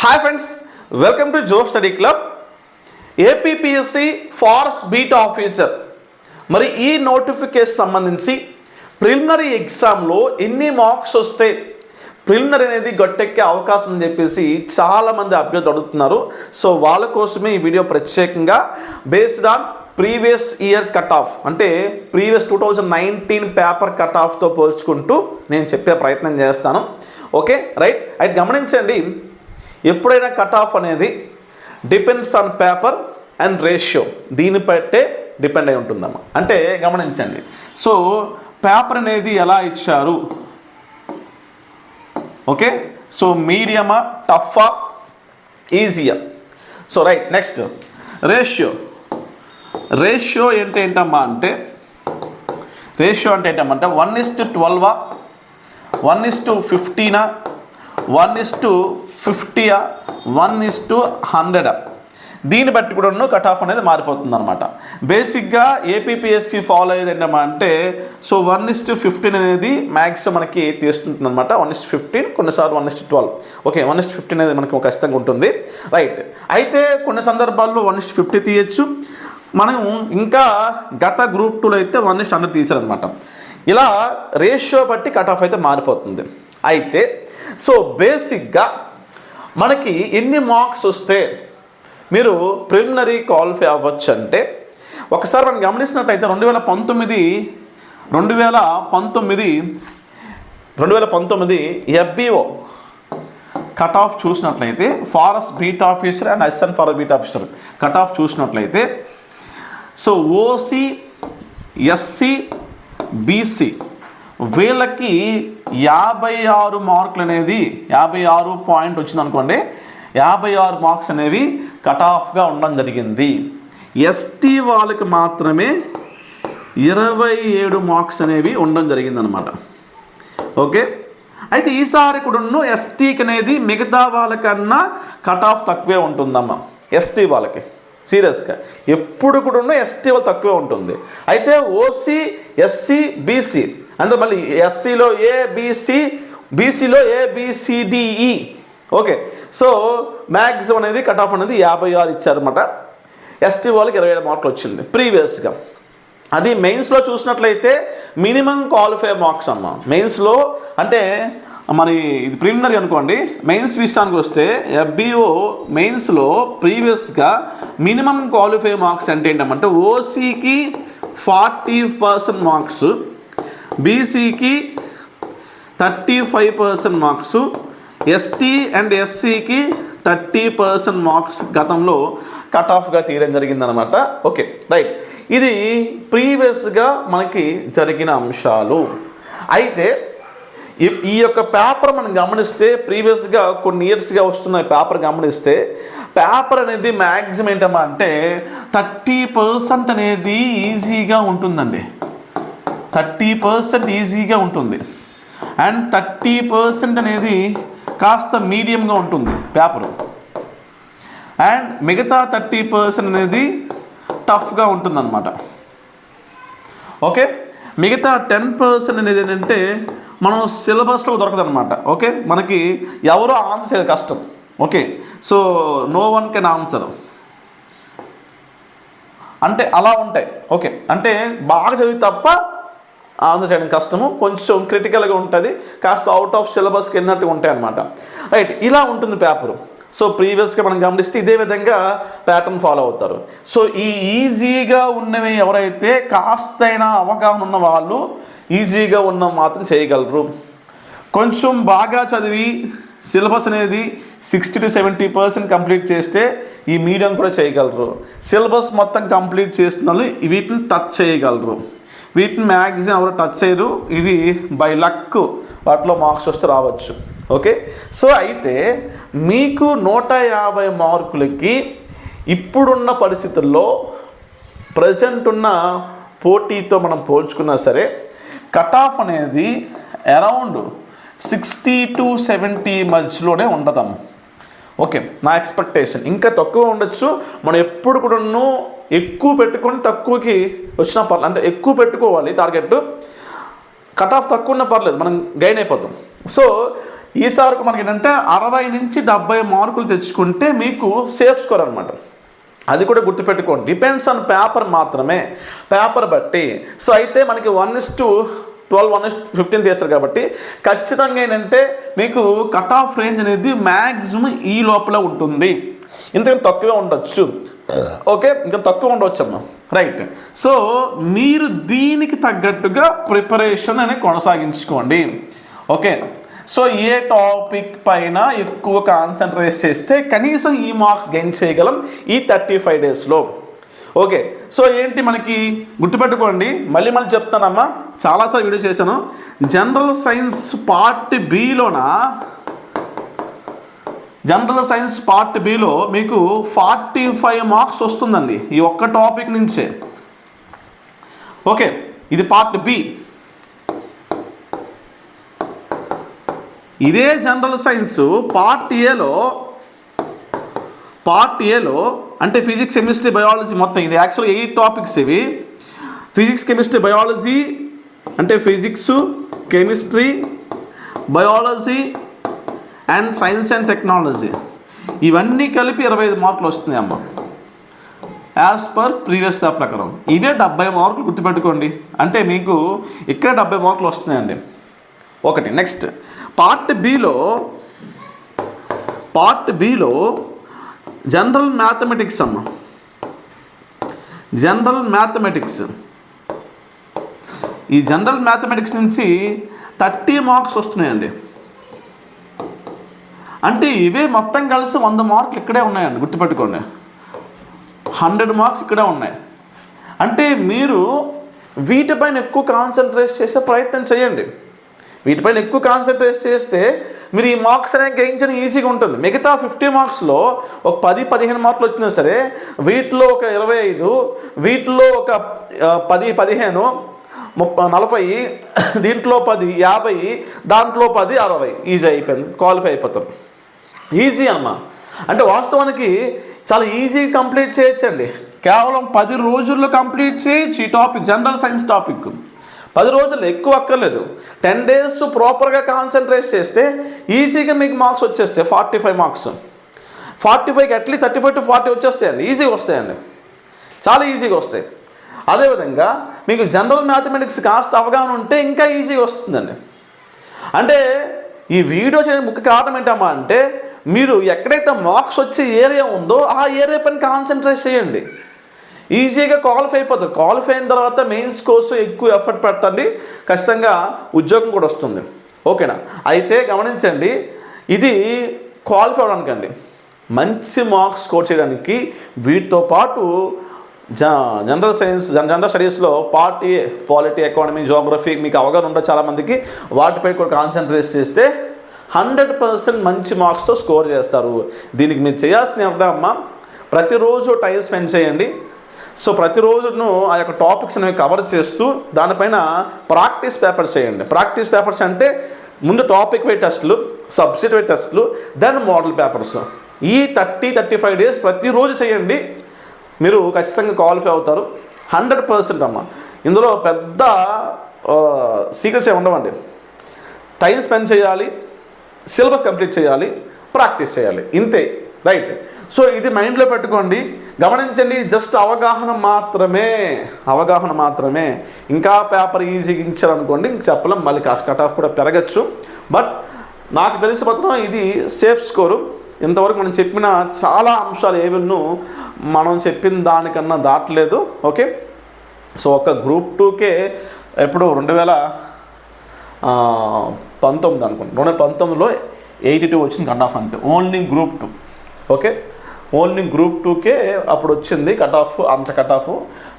Hi friends welcome to Jo study club APPSC forest beat officer మరి ఈ notification సంబంధించి preliminary ఎగ్జామ్లో ఎన్ని మార్క్స్ వస్తే ప్రిలిమినరీ అనేది గట్టెక్కే అవకాశం అని చెప్పేసి చాలామంది అభ్యర్థులు అడుగుతున్నారు. సో వాళ్ళ కోసమే ఈ వీడియో ప్రత్యేకంగా based on previous year cut off అంటే previous two thousand nineteen paper cut ఆఫ్తో పోల్చుకుంటూ నేను చెప్పే ప్రయత్నం చేస్తాను. ఓకే రైట్ అయితే గమనించండి ఎప్పుడైనా కట్ ఆఫ్ అనేది depends on paper and ratio దీని బట్టే డిపెండ్ అయి ఉంటుందమ్మా. అంటే గమనించండి. సో పేపర్ అనేది ఎలా ఇచ్చారు? ఓకే సో మీడియమా టఫా ఈజీయా so right next ratio ratio ఏంటి ఏంటమ్మా అంటే రేషియో అంటే ఏంటమ్మా అంటే వన్ ఇస్ టు ట్వెల్వా వన్ ఇస్ టు ఫిఫ్టీనా వన్ ఇస్ టు ఫిఫ్టీయా వన్ ఇస్ టు హండ్రెడా దీన్ని బట్టి కూడా కట్ ఆఫ్ అనేది మారిపోతుంది అనమాట బేసిక్గా ఏపీపీఎస్సి ఫాలో అయ్యేది ఏంటమ్మా అంటే so one is to fifteen అనేది మ్యాక్సిమం మనకి తీస్తుంటుంది అనమాట వన్ ఇస్ ఫిఫ్టీన్ కొన్నిసార్లు one is to twelve. Okay one is fifteen అనేది మనకి ఖచ్చితంగా ఉంటుంది. రైట్. అయితే కొన్ని సందర్భాల్లో వన్ ఇస్ ఫిఫ్టీ తీయచ్చు. మనం ఇంకా గత గ్రూప్ టూలో అయితే వన్ ఇస్ట్ హండ్రెడ్ తీసారనమాట ఇలా రేషియో బట్టి కట్ ఆఫ్ అయితే మారిపోతుంది. అయితే సో బేసిక్గా మనకి ఎన్ని మార్క్స్ వస్తే మీరు ప్రిలిమినరీ క్వాలిఫై అవ్వచ్చు అంటే ఒకసారి మనం గమనించినట్టయితే రెండు వేల పంతొమ్మిది రెండు వేల పంతొమ్మిది రెండు వేల పంతొమ్మిది ఎఫ్బిఓ కట్ ఆఫ్ చూసినట్లయితే forest beat officer and SN forest beat officer cut off చూసినట్లయితే సో ఓసీ ఎస్సీ బీసీ వీళ్ళకి యాభై ఆరు మార్కులు అనేది యాభై ఆరు పాయింట్ వచ్చింది అనుకోండి యాభై ఆరు మార్క్స్ అనేవి కట్ ఆఫ్గా ఉండడం జరిగింది. ఎస్టీ వాళ్ళకి మాత్రమే ఇరవై ఏడు మార్క్స్ అనేవి ఉండడం జరిగిందనమాట. ఓకే? అయితే ఈసారి కూడా ఎస్టీకి అనేది మిగతా వాళ్ళకన్నా కట్ ఆఫ్ తక్కువే ఉంటుందమ్మా. ఎస్టీ వాళ్ళకి. సీరియస్గా. ఎప్పుడు కూడా ఎస్టీ వాళ్ళు తక్కువే ఉంటుంది. అయితే ఓసీ ఎస్సీ బీసీ అంటే మళ్ళీ ఎస్సీలో ఏబీసీ బీసీలో ఏబిసిడిఈ ఓకే సో మ్యాక్సిమం అనేది కట్ ఆఫ్ అనేది యాభై ఆరు ఇచ్చారనమాట ఎస్టీ వాళ్ళకి ఇరవై ఏడు మార్కులు వచ్చింది ప్రీవియస్గా. అది మెయిన్స్లో చూసినట్లయితే మినిమం క్వాలిఫై మార్క్స్ అమ్మ మెయిన్స్లో అంటే మరి ఇది ప్రిలిమినరీ అనుకోండి. మెయిన్స్ విషయానికి వస్తే ఎఫ్బిఓ మెయిన్స్లో ప్రీవియస్గా మినిమం క్వాలిఫై మార్క్స్ అంటే ఏంటంటే ఓసీకి ఫార్టీ పర్సెంట్ మార్క్స్ బీసీకి thirty five percent marks ST and ఎస్సీకి thirty percent marks గతంలో కట్ ఆఫ్గా తీయడం జరిగిందనమాట ఓకే రైట్ ఇది ప్రీవియస్గా మనకి జరిగిన అంశాలు. అయితే ఈ- ఈ యొక్క పేపర్ మనం గమనిస్తే ప్రీవియస్గా కొన్ని ఇయర్స్గా వస్తున్న పేపర్ గమనిస్తే. పేపర్ అనేది మ్యాక్సిమం ఏంటమ్మా అంటే థర్టీ పర్సెంట్ అనేది ఈజీగా ఉంటుందండి. థర్టీ పర్సెంట్ ఈజీగా ఉంటుంది. అండ్ థర్టీ పర్సెంట్ అనేది కాస్త మీడియంగా ఉంటుంది పేపరు. అండ్ మిగతా థర్టీ పర్సెంట్ అనేది టఫ్గా ఉంటుందన్నమాట. ఓకే? మిగతా టెన్ పర్సెంట్ అనేది ఏంటంటే మనం సిలబస్లో దొరకదనమాట ఓకే? మనకి ఎవరో ఆన్సర్ చేయడం కష్టం okay? So no one can answer అంటే అలా ఉంటాయి ఓకే? అంటే బాగా చదివి తప్ప ఆన్సర్ చేయడం కష్టము కొంచెం క్రిటికల్గా ఉంటుంది కాస్త అవుట్ ఆఫ్ సిలబస్కి వెళ్ళినట్టు ఉంటాయి అన్నమాట రైట్ ఇలా ఉంటుంది పేపరు సో ప్రీవియస్గా మనం గమనిస్తే ఇదే విధంగా ప్యాటర్న్ ఫాలో అవుతారు. సో ఈ ఈజీగా ఉన్నవి ఎవరైతే కాస్తైనా అవగాహన ఉన్న వాళ్ళు ఈజీగా ఉన్న మాత్రం చేయగలరు. కొంచెం బాగా చదివి సిలబస్ అనేది sixty to seventy percent complete చేస్తే ఈ మీడియం కూడా చేయగలరు. సిలబస్ మొత్తం కంప్లీట్ చేస్తున్న వాళ్ళు వీటిని టచ్ చేయగలరు. వీటిని మ్యాక్సిమం ఎవరు టచ్ చేయరు. ఇవి బై లక్ వాటిలో మార్క్స్ వస్తే రావచ్చు. ఓకే? సో అయితే మీకు నూట యాభై మార్కులకి ఇప్పుడున్న పరిస్థితుల్లో ప్రజెంట్ ఉన్న పోటీతో మనం పోల్చుకున్నా సరే కట్ ఆఫ్ అనేది అరౌండ్ సిక్స్టీ టు సెవెంటీ మధ్యలోనే ఉండదాము ఓకే? నా ఎక్స్పెక్టేషన్ ఇంకా తక్కువ ఉండొచ్చు. మనం ఎప్పుడు కూడాను ఎక్కువ పెట్టుకొని తక్కువకి వచ్చిన పర్లేదు అంటే ఎక్కువ పెట్టుకోవాలి టార్గెట్. కట్ ఆఫ్ తక్కువ ఉన్న పర్లేదు. మనం గైన్ అయిపోతాం. సో ఈసారికి మనకి ఏంటంటే అరవై నుంచి డెబ్బై మార్కులు తెచ్చుకుంటే మీకు సేఫ్ స్కోర్ అనమాట అది కూడా గుర్తుపెట్టుకోండి. డిపెండ్స్ ఆన్ పేపర్ మాత్రమే. పేపర్ బట్టి. సో అయితే మనకి one is to twelve one is fifteen తీస్తారు కాబట్టి ఖచ్చితంగా ఏంటంటే మీకు కట్ ఆఫ్ రేంజ్ అనేది మ్యాక్సిమం ఈ లోపల ఉంటుంది. ఇంతకంటే తక్కువే ఉండొచ్చు. ఓకే ఇంకా తక్కువ ఉండవచ్చు అమ్మ. రైట్ సో మీరు దీనికి తగ్గట్టుగా ప్రిపరేషన్ అనేది కొనసాగించుకోండి. ఓకే సో ఏ టాపిక్ పైన ఎక్కువ కాన్సన్ట్రేట్ చేస్తే కనీసం ఈ మార్క్స్ గెయిన్ చేయగలం ఈ థర్టీ ఫైవ్ డేస్లో. ఓకే సో ఏంటి మనకి గుర్తుపెట్టుకోండి. మళ్ళీ మళ్ళీ చెప్తానమ్మా. చాలాసార్లు వీడియో చేశాను. జనరల్ సైన్స్ పార్ట్ బిలోన జనరల్ సైన్స్ పార్ట్ బిలో మీకు ఫార్టీ ఫైవ్ మార్క్స్ వస్తుందండి ఈ ఒక్క టాపిక్ నుంచే. ఓకే ఇది పార్ట్ బి. ఇదే జనరల్ సైన్స్ పార్ట్ ఏలో పార్ట్ ఏలో అంటే ఫిజిక్స్ కెమిస్ట్రీ బయాలజీ మొత్తం ఇది. యాక్చువల్గా ఎయిట్ టాపిక్స్ ఇవి. ఫిజిక్స్ కెమిస్ట్రీ బయాలజీ అంటే physics chemistry biology and science and technology. ఇవన్నీ కలిపి ఇరవై ఐదు మార్కులు వస్తున్నాయి అమ్మ. యాజ్ పర్ ప్రీవియస్ దా ప్రకారం. ఇవే డెబ్బై మార్కులు గుర్తుపెట్టుకోండి. అంటే మీకు ఇక్కడ డెబ్బై మార్కులు వస్తున్నాయండి. ఒకటి నెక్స్ట్ పార్ట్ బిలో పార్ట్ బిలో జనరల్ మ్యాథమెటిక్స్ అమ్మ. జనరల్ మ్యాథమెటిక్స్ ఈ జనరల్ మ్యాథమెటిక్స్ నుంచి థర్టీ మార్క్స్ వస్తున్నాయండి. అంటే ఇవే మొత్తం కలిసి వంద మార్కులు ఇక్కడే ఉన్నాయండి గుర్తుపెట్టుకోండి. హండ్రెడ్ మార్క్స్ ఇక్కడే ఉన్నాయి. అంటే మీరు వీటిపైన ఎక్కువ కాన్సన్ట్రేట్ చేసే ప్రయత్నం చేయండి. వీటిపైన ఎక్కువ కాన్సన్ట్రేట్ చేస్తే మీరు ఈ మార్క్స్ అనేది గ్రహించడం ఈజీగా ఉంటుంది. మిగతా ఫిఫ్టీ మార్క్స్లో ఒక పది పదిహేను మార్కులు వచ్చినా సరే వీటిలో ఒక ఇరవై ఐదు వీటిలో ఒక పది పదిహేను ముప్పై నలభై దీంట్లో పది యాభై దాంట్లో పది అరవై. ఈజీ అయిపోయింది. క్వాలిఫై అయిపోతారు ఈజీ అమ్మా. అంటే వాస్తవానికి చాలా ఈజీగా కంప్లీట్ చేయొచ్చండి. కేవలం పది రోజుల్లో కంప్లీట్ చేయొచ్చు ఈ టాపిక్ జనరల్ సైన్స్ టాపిక్ పది రోజులు ఎక్కువ అక్కర్లేదు. టెన్ డేస్ ప్రాపర్గా కాన్సన్ట్రేట్ చేస్తే ఈజీగా మీకు మార్క్స్ వచ్చేస్తాయి ఫార్టీ ఫైవ్ మార్క్స్. ఫార్టీ ఫైవ్కి at least thirty five to forty వచ్చేస్తాయండి ఈజీగా వస్తాయండి. చాలా ఈజీగా వస్తాయి. అదేవిధంగా మీకు జనరల్ మ్యాథమెటిక్స్ కాస్త అవగాహన ఉంటే ఇంకా ఈజీగా వస్తుందండి. అంటే ఈ వీడియో చేయడం ముఖ్య కారణం ఏంటమ్మా అంటే మీరు ఎక్కడైతే మార్క్స్ వచ్చే ఏరియా ఉందో ఆ ఏరియా పైన కాన్సన్ట్రేట్ చేయండి. ఈజీగా క్వాలిఫై అయిపోతుంది. క్వాలిఫై అయిన తర్వాత మెయిన్స్ కోసం ఎక్కువ ఎఫర్ట్ పెట్టండి. ఖచ్చితంగా ఉద్యోగం కూడా వస్తుంది. ఓకేనా? అయితే గమనించండి ఇది క్వాలిఫై అవడానికండి మంచి మార్క్స్ స్కోర్ చేయడానికి వీటితో పాటు జ జనరల్ సైన్స్ జనరల్ స్టడీస్లో part A polity economy geography మీకు అవగాహన ఉంటుంది చాలామందికి వాటిపై కూడా కాన్సన్ట్రేట్ చేస్తే హండ్రెడ్ పర్సెంట్ మంచి మార్క్స్తో స్కోర్ చేస్తారు. దీనికి మీరు చేయాల్సింది ఏమిటమ్మా ప్రతిరోజు టైం స్పెండ్ చేయండి. సో ప్రతిరోజును ఆ యొక్క టాపిక్స్ అనేవి కవర్ చేస్తూ దానిపైన ప్రాక్టీస్ పేపర్స్ చేయండి ప్రాక్టీస్ పేపర్స్ అంటే ముందు టాపిక్ వై టెస్ట్లు సబ్జెక్ట్ వై టెస్ట్లు దెన్ మోడల్ పేపర్స్. ఈ థర్టీ థర్టీ ఫైవ్ డేస్ ప్రతిరోజు చేయండి. మీరు ఖచ్చితంగా క్వాలిఫై అవుతారు. హండ్రెడ్ పర్సెంట్ అమ్మ. ఇందులో పెద్ద సీక్రెట్స్ ఏమి ఉండవండి. టైం స్పెండ్ చేయాలి సిలబస్ కంప్లీట్ చేయాలి ప్రాక్టీస్ చేయాలి. ఇంతే. రైట్ సో ఇది మైండ్లో పెట్టుకోండి. గమనించండి జస్ట్ అవగాహన మాత్రమే అవగాహన మాత్రమే. ఇంకా పేపర్ ఈజీగా ఇచ్చారనుకోండి ఇంక చెప్పలేం. మళ్ళీ కాస్ట్ కట్ ఆఫ్ కూడా పెరగచ్చు. బట్ నాకు తెలిసి మాత్రం ఇది సేఫ్ స్కోరు ఇంతవరకు మనం చెప్పిన చాలా అంశాలు ఏవిన్ను మనం చెప్పిన దానికన్నా దాటలేదు. ఓకే సో ఒక గ్రూప్ టూకే ఎప్పుడు రెండు వేల పంతొమ్మిది అనుకోండి రెండు వేల పంతొమ్మిదిలో ఎయిటీ టూ వచ్చింది కట్ ఆఫ్ అంతే. Only group two okay? Only group టూకే అప్పుడు వచ్చింది కట్ ఆఫ్ అంత కట్ ఆఫ్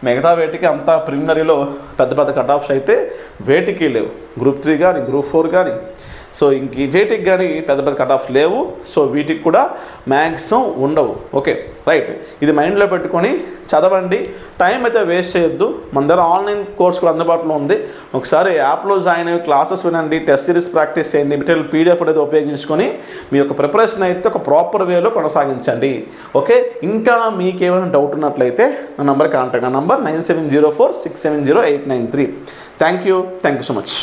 మిగతా వేటికి అంత ప్రిలిమినరీలో పెద్ద పెద్ద కట్ ఆఫ్స్ అయితే వేటికి లేవు. గ్రూప్ త్రీ కానీ గ్రూప్ ఫోర్ కానీ సో ఇంక వీటికి కానీ పెద్ద పెద్ద కట్ ఆఫ్ లేవు. సో వీటికి కూడా మ్యాక్సిమం ఉండవు. ఓకే రైట్ ఇది మైండ్లో పెట్టుకొని చదవండి. టైం అయితే వేస్ట్ చేయొద్దు. మన దగ్గర ఆన్లైన్ కోర్స్ కూడా అందుబాటులో ఉంది. ఒకసారి యాప్లో జాయిన్ అయ్యి క్లాసెస్ వినండి. టెస్ట్ సిరీస్ ప్రాక్టీస్ చేయండి. మెటీరియల్ పీడిఎఫ్ అనేది ఉపయోగించుకొని మీ యొక్క ప్రిపరేషన్ అయితే ఒక ప్రాపర్ వేలో కొనసాగించండి. ఓకే ఇంకా మీకు ఏమైనా డౌట్ ఉన్నట్లయితే నా నంబర్ కాంటాక్ట్ నా number nine seven zero four six seven zero eight nine three thank you thank you so much